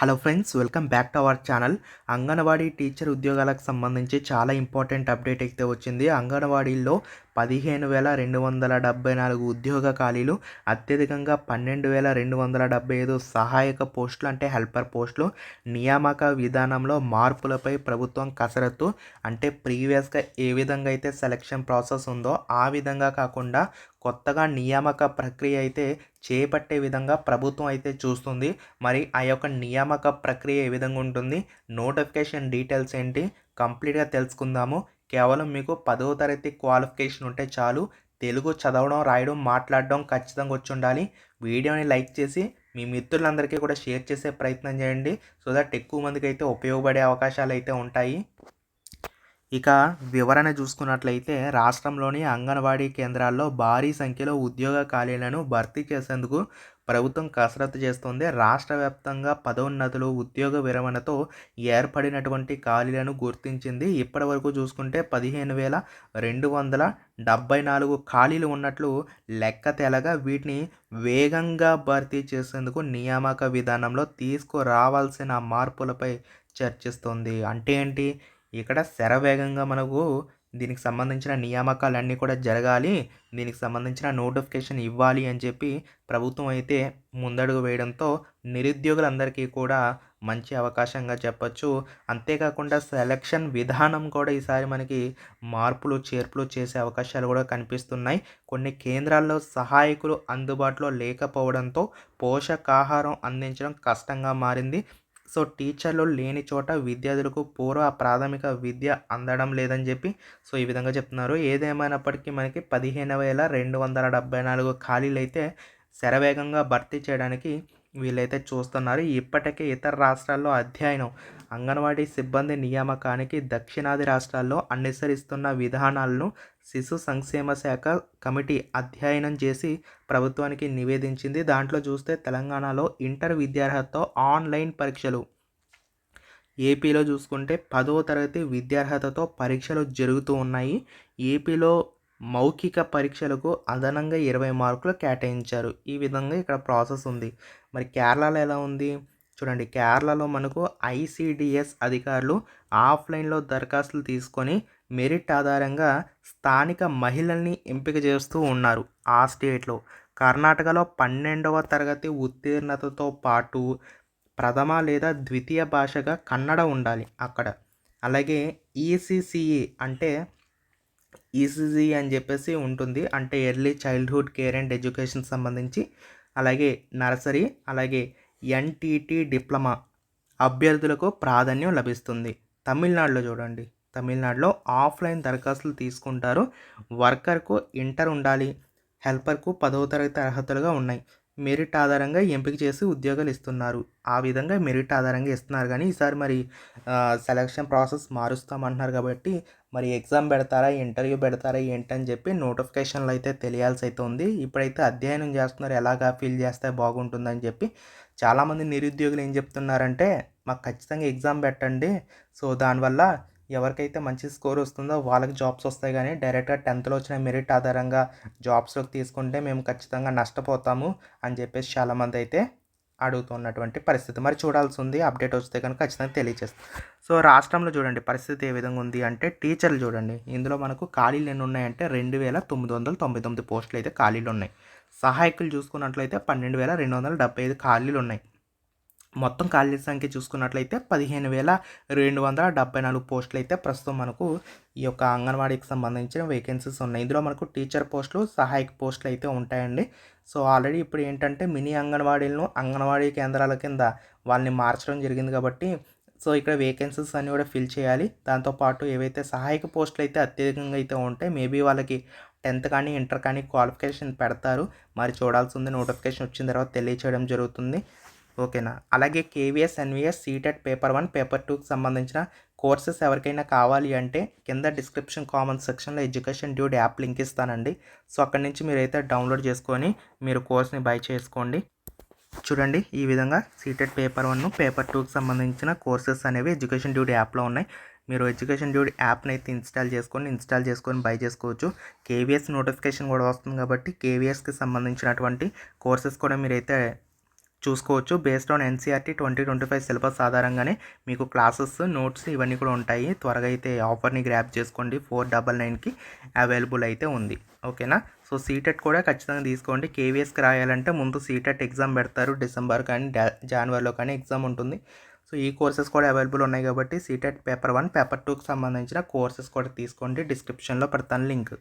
Hello friends welcome back to our channel anganwadi teacher ఉద్యోగాలకు సంబంధించి చాలా ఇంపార్టెంట్ అప్డేట్ అయితే వచ్చింది. అంగన్వాడీల్లో పదిహేను వేల రెండు వందల డెబ్బై నాలుగు ఉద్యోగ ఖాళీలు అత్యధికంగా పన్నెండు వేల రెండు వందల డెబ్బై ఐదు సహాయక పోస్టులు అంటే హెల్పర్ పోస్టులు నియామక విధానంలో మార్పులపై ప్రభుత్వం కసరత్తు అంటే ప్రీవియస్గా ఏ విధంగా అయితే సెలక్షన్ ప్రాసెస్ ఉందో ఆ విధంగా కాకుండా కొత్తగా నియామక ప్రక్రియ అయితే చేపట్టే విధంగా ప్రభుత్వం అయితే చూస్తుంది. మరి ఆ యొక్క నియామక ప్రక్రియ ఏ విధంగా ఉంటుంది? నోటిఫికేషన్ డీటెయిల్స్ ఏంటి? కంప్లీట్గా తెలుసుకుందాము. కేవలం మీకు పదవ తరగతి క్వాలిఫికేషన్ ఉంటే చాలు తెలుగు చదవడం రాయడం మాట్లాడడం ఖచ్చితంగా వచ్చి ఉండాలి వీడియోని లైక్ చేసి మీ మిత్రులందరికీ కూడా షేర్ చేసే ప్రయత్నం చేయండి. సో దట్ ఎక్కువ మందికి అయితే ఉపయోగపడే అవకాశాలు అయితే ఉంటాయి. ఇక వివరణ చూసుకున్నట్లయితే రాష్ట్రంలోని అంగన్వాడీ కేంద్రాల్లో భారీ సంఖ్యలో ఉద్యోగ ఖాళీలను భర్తీ చేసేందుకు ప్రభుత్వం కసరత్తు చేస్తోంది. రాష్ట్ర వ్యాప్తంగా పదోన్నతులు ఉద్యోగ విరమణతో ఏర్పడినటువంటి ఖాళీలను గుర్తించింది. ఇప్పటి వరకు చూసుకుంటే పదిహేను వేల రెండు వందల డెబ్బై నాలుగు ఖాళీలు ఉన్నట్లు లెక్క తేలగా వీటిని వేగంగా భర్తీ చేసేందుకు నియామక విధానంలో తీసుకురావాల్సిన మార్పులపై చర్చిస్తుంది. అంటే ఏంటి? ఇక్కడ శరవేగంగా మనకు దీనికి సంబంధించిన నియామకాలన్నీ కూడా జరగాలి దీనికి సంబంధించిన నోటిఫికేషన్ ఇవ్వాలి అని చెప్పి ప్రభుత్వం అయితే ముందడుగు వేయడంతో నిరుద్యోగులందరికీ కూడా మంచి అవకాశంగా చెప్పచ్చు. అంతేకాకుండా సెలక్షన్ విధానం కూడా ఈసారి మనకి మార్పులు చేర్పులు చేసే అవకాశాలు కూడా కనిపిస్తున్నాయి. కొన్ని కేంద్రాల్లో సహాయకులు అందుబాటులో లేకపోవడంతో పోషకాహారం అందించడం కష్టంగా మారింది. సో టీచర్లు లేని చోట విద్యార్థులకు పూర్వ ప్రాథమిక విద్య అందడం లేదని చెప్పి సో ఈ విధంగా చెప్తున్నారు. ఏదేమైనప్పటికీ మనకి పదిహేను వేల రెండు వందల డెబ్బై నాలుగు ఖాళీలు అయితే శరవేగంగా భర్తీ చేయడానికి వీళ్ళైతే చూస్తున్నారు. ఇప్పటికే ఇతర రాష్ట్రాల్లో అధ్యయనం అంగన్వాడీ సిబ్బంది నియామకానికి దక్షిణాది రాష్ట్రాల్లో అనుసరిస్తున్న విధానాలను శిశు సంక్షేమ శాఖ కమిటీ అధ్యయనం చేసి ప్రభుత్వానికి నివేదించింది. దాంట్లో చూస్తే తెలంగాణలో ఇంటర్ విద్యార్హతతో ఆన్లైన్ పరీక్షలు. ఏపీలో చూసుకుంటే పదవ తరగతి విద్యార్హతతో పరీక్షలు జరుగుతూ ఉన్నాయి. ఏపీలో మౌఖిక పరీక్షలకు అదనంగా ఇరవై మార్కులు కేటాయించారు. ఈ విధంగా ఇక్కడ ప్రాసెస్ ఉంది. మరి కేరళలో ఎలా ఉంది? చూడండి కేరళలో మనకు ఐసిడిఎస్ అధికారులు ఆఫ్లైన్లో దరఖాస్తులు తీసుకొని మెరిట్ ఆధారంగా స్థానిక మహిళల్ని ఎంపిక చేస్తూ ఉన్నారు ఆ స్టేట్లో. కర్ణాటకలో పన్నెండవ తరగతి ఉత్తీర్ణతతో పాటు ప్రథమ లేదా ద్వితీయ భాషగా కన్నడ ఉండాలి అక్కడ. అలాగే ఈసీసీఈ అంటే ఈసీజీ అని చెప్పేసి ఉంటుంది. అంటే early childhood care and education సంబంధించి. అలాగే నర్సరీ అలాగే ఎన్టీటీ డిప్లొమా అభ్యర్థులకు ప్రాధాన్యం లభిస్తుంది. తమిళనాడులో చూడండి. తమిళనాడులో ఆఫ్లైన్ దరఖాస్తులు తీసుకుంటారు. వర్కర్కు ఇంటర్ ఉండాలి. హెల్పర్కు పదవ తరగతి అర్హతలుగా ఉన్నాయి. మెరిట్ ఆధారంగా ఎంపిక చేసి ఉద్యోగాలు ఇస్తున్నారు. ఆ విధంగా మెరిట్ ఆధారంగా ఇస్తున్నారు. కానీ ఈసారి మరి సెలక్షన్ ప్రాసెస్ మారుస్తామంటున్నారు కాబట్టి మరి ఎగ్జామ్ పెడతారా ఇంటర్వ్యూ పెడతారా ఏంటని చెప్పి నోటిఫికేషన్లు అయితే తెలియాల్సి అయితే ఉంది ఇప్పుడైతే అధ్యయనం చేస్తున్నారు ఎలాగా ఫీల్ చేస్తే బాగుంటుందని చెప్పి. చాలామంది నిరుద్యోగులు ఏం చెప్తున్నారంటే మాకు ఖచ్చితంగా ఎగ్జామ్ పెట్టండి. సో దానివల్ల ఎవరికైతే మంచి స్కోర్ వస్తుందో వాళ్ళకి జాబ్స్ వస్తాయి కానీ డైరెక్ట్గా టెన్త్లో వచ్చిన మెరిట్ ఆధారంగా జాబ్స్లోకి తీసుకుంటే మేము ఖచ్చితంగా నష్టపోతాము అని చెప్పేసి చాలామంది అయితే అడుగుతున్నటువంటి పరిస్థితి. మరి చూడాల్సి ఉంది అప్డేట్ వస్తే కనుక ఖచ్చితంగా తెలియజేస్తాం సో రాష్ట్రంలో చూడండి పరిస్థితి ఏ విధంగా ఉంది అంటే టీచర్లు చూడండి. ఇందులో మనకు ఖాళీలు ఎన్ని ఉన్నాయంటే రెండు వేల తొమ్మిది వందల తొంభై తొమ్మిది పోస్టులు అయితే ఖాళీలు ఉన్నాయి. సహాయకులు చూసుకున్నట్లయితే పన్నెండు వేల రెండు వందల డెబ్బై ఐదు ఖాళీలు ఉన్నాయి. మొత్తం ఖాళీల సంఖ్య చూసుకున్నట్లయితే పదిహేను వేల రెండు వందల డెబ్బై నాలుగు పోస్టులు అయితే ప్రస్తుతం మనకు ఈ యొక్క అంగన్వాడీకి సంబంధించిన వేకెన్సీస్ ఉన్నాయి. ఇందులో మనకు టీచర్ పోస్టులు సహాయక పోస్టులు అయితే ఉంటాయండి. సో ఆల్రెడీ ఇప్పుడు ఏంటంటే మినీ అంగన్వాడీలను అంగన్వాడీ కేంద్రాల కింద వాళ్ళని మార్చడం జరిగింది కాబట్టి సో ఇక్కడ వేకెన్సీస్ అన్నీ కూడా ఫిల్ చేయాలి. దాంతోపాటు ఏవైతే సహాయక పోస్టులు అయితే అత్యధికంగా అయితే ఉంటాయి మేబీ వాళ్ళకి టెన్త్ కానీ ఇంటర్ కానీ క్వాలిఫికేషన్ పెడతారు. మరి చూడాల్సి ఉంది నోటిఫికేషన్ వచ్చిన తర్వాత తెలియచేయడం జరుగుతుంది. ఓకేనా? అలాగే KVS NVS CTET paper one paper టూకి సంబంధించిన కోర్సెస్ ఎవరికైనా కావాలి అంటే కింద డిస్క్రిప్షన్ కామెంట్ సెక్షన్లో ఎడ్యుకేషన్ డ్యూడ్ యాప్ లింక్ ఇస్తానండి. సో అక్కడి నుంచి మీరైతే డౌన్లోడ్ చేసుకొని మీరు కోర్స్ని బై చేసుకోండి. చూడండి ఈ విధంగా సీటెడ్ పేపర్ వన్ పేపర్ టూకి సంబంధించిన కోర్సెస్ అనేవి ఎడ్యుకేషన్ డ్యూడ్ యాప్లో ఉన్నాయి. మీరు ఎడ్యుకేషన్ డ్యూడ్ యాప్ని అయితే ఇన్స్టాల్ చేసుకొని ఇన్స్టాల్ చేసుకొని బై చేసుకోవచ్చు. కేవీఎస్ నోటిఫికేషన్ కూడా వస్తుంది కాబట్టి కేవీఎస్కి సంబంధించినటువంటి కోర్సెస్ కూడా మీరైతే చూసుకోవచ్చు. Based on NCERT twenty twenty five syllabus ఆధారంగానే మీకు క్లాసెస్ నోట్స్ ఇవన్నీ కూడా ఉంటాయి. త్వరగా అయితే ఆఫర్ని గ్రాప్ చేసుకోండి. ఫోర్ డబల్ నైన్కి అవైలబుల్ అయితే ఉంది. ఓకేనా సో సీటెట్ కూడా ఖచ్చితంగా తీసుకోండి. కేవీఎస్కి రాయాలంటే ముందు సీటెట్ ఎగ్జామ్ పెడతారు. డిసెంబర్ కానీ జనవరిలో కానీ ఎగ్జామ్ ఉంటుంది. సో ఈ కోర్సెస్ కూడా అవైలబుల్ ఉన్నాయి కాబట్టి సీటెట్ పేపర్ వన్ పేపర్ టూకి సంబంధించిన కోర్సెస్ కూడా తీసుకోండి. డిస్క్రిప్షన్లో పెడతాను లింక్.